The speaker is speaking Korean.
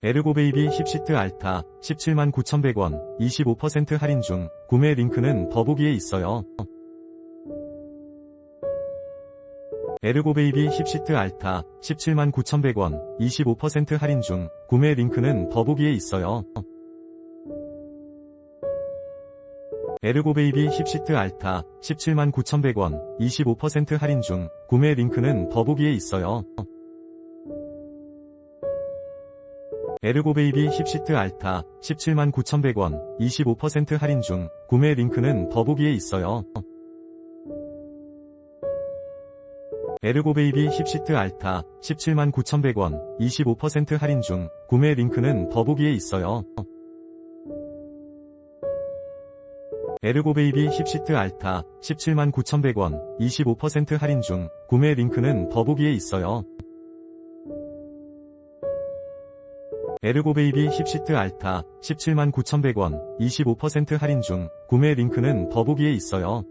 에르고 베이비 힙시트 알타 17만 9,100원 25% 할인 중 구매 링크는 더보기에 있어요. 에르고 베이비 힙시트 알타 17만 9,100원 25% 할인 중 구매 링크는 더보기에 있어요. 에르고 베이비 힙시트 알타 17만 9,100원 25% 할인 중 구매 링크는 더보기에 있어요. 에르고 베이비 힙시트 알타 17만 9,100원 25% 할인 중 구매 링크는 더보기에 있어요. 에르고 베이비 힙시트 알타 17만 9,100원 25% 할인 중 구매 링크는 더보기에 있어요. 에르고 베이비 힙시트 알타 17만 9,100원 25% 할인 중 구매 링크는 더보기에 있어요. 에르고 베이비 힙시트 알타 17만 9,100원 25% 할인 중 구매 링크는 더보기에 있어요.